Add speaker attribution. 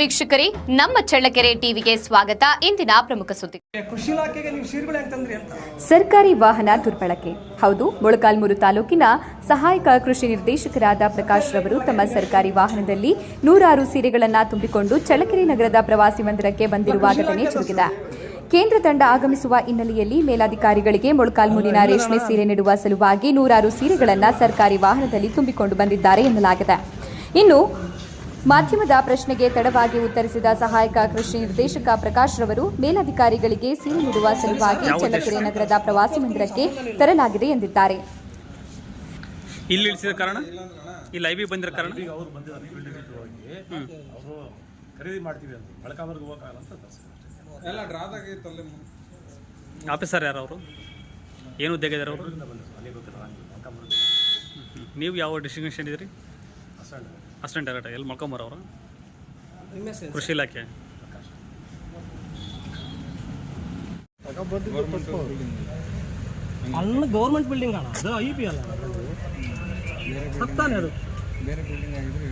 Speaker 1: ವೀಕ್ಷಕರೇ ನಮ್ಮ ಚಳ್ಳಕೆರೆ ಟಿವಿಗೆ ಸ್ವಾಗತ. ಇಂದಿನ ಪ್ರಮುಖ ಸುದ್ದಿ
Speaker 2: ಕೃಷಿ ಇಲಾಖೆಗೆ ನೀವು ಅಂತ.
Speaker 3: ಸರ್ಕಾರಿ ವಾಹನ ದುರ್ಬಳಕೆ. ಹೌದು ಮೊಳಕಾಲ್ಮೂರು ತಾಲೂಕಿನ ಸಹಾಯಕ ಕೃಷಿ ನಿರ್ದೇಶಕರಾದ ಪ್ರಕಾಶ್ ರವರು ತಮ್ಮ ಸರ್ಕಾರಿ ವಾಹನದಲ್ಲಿ ನೂರಾರು ಸೀರೆಗಳನ್ನು ತುಂಬಿಕೊಂಡು ಚಳ್ಳಕೆರೆ ನಗರದ ಪ್ರವಾಸಿ ಮಂದಿರಕ್ಕೆ ಬಂದಿರುವ ಘಟನೆ ಜರುಗಿದೆ ಕೇಂದ್ರ ತಂಡ ಆಗಮಿಸುವ ಹಿನ್ನೆಲೆಯಲ್ಲಿ ಮೇಲಾಧಿಕಾರಿಗಳಿಗೆ ಮೊಳಕಾಲ್ಮೂರಿನ ರೇಷ್ಮೆ ಸೀರೆ ನೀಡುವ ಸಲುವಾಗಿ ನೂರಾರು ಸೀರೆಗಳನ್ನು ಸರ್ಕಾರಿ ವಾಹನದಲ್ಲಿ ತುಂಬಿಕೊಂಡು ಬಂದಿದ್ದಾರೆ ಎನ್ನಲಾಗಿದೆ. ಇನ್ನು ಮಾಧ್ಯಮದ ಪ್ರಶ್ನೆಗೆ ತಡವಾಗಿ ಉತ್ತರಿಸಿದ ಸಹಾಯಕ ಕೃಷಿ ನಿರ್ದೇಶಕ ಪ್ರಕಾಶ್ ರವರು ಮೇಲಧಿಕಾರಿಗಳಿಗೆ ಸೀಲು ನೀಡುವ ಸಲುವಾಗಿ ಚಳ್ಳಕೆರೆ ನಗರದ ಪ್ರವಾಸಿ ಮಂದಿರಕ್ಕೆ ತರಲಾಗಿದೆ ಎಂದಿದ್ದಾರೆ.
Speaker 4: ಇಲ್ಲಿ ಇಳಿಸಿದ ಕಾರಣ? ಇಲ್ಲಿ ಐ ಬಿ ಬಂದಿರೋ ಕಾರಣ?
Speaker 5: ಈಗ ಅವ್ರು ಬಂದಿದ್ದಾರೆ ಫೀಲ್ಡ್ ವಿಸಿಟ್ ಹೋಗಿ ಅವರು ಖರೀದಿ ಮಾಡ್ತೀವಿ ಅಂತ. ಮೊಳಕಾಲ್ಮೂರಿಗೆ ಹೋಗಲ್ಲ ಅಂತ ತರ್ಸಿದ್ರು ಅಷ್ಟೇ.
Speaker 4: ಆಫೀಸರ್ ಯಾರು ಅವರು? ಏನು ಇದ್ದಾರೆ ಅವರು?
Speaker 5: ಅಲ್ಲಿ ಗೊತ್ತಿಲ್ಲ
Speaker 4: ನೀವು ಯಾವ ಡಿಸ್ಟಿಂಕ್ಷನ್ ಇದ್ದೀರಿ?
Speaker 5: ಅಷ್ಟೇ
Speaker 4: ಅಸಿಸ್ಟೆಂಟ್ ಡೈರೆಕ್ಟರ್ ಎಲ್ಲಿ ಮಲ್ಕೊಂಬರ ಅವರು? ಕೃಷಿ ಇಲಾಖೆ.
Speaker 2: ಅಲ್ಲ ಗೌರ್ಮೆಂಟ್ ಬಿಲ್ಡಿಂಗ್ ಅಣ್ಣ ಅದು ಐ ಪಿ ಅಲ್ಲ. ಸತ್ತಾನೆ ಅದು.
Speaker 6: ಬೇರೆ ಬಿಲ್ಡಿಂಗ್ ಆಗಿದ್ರೆ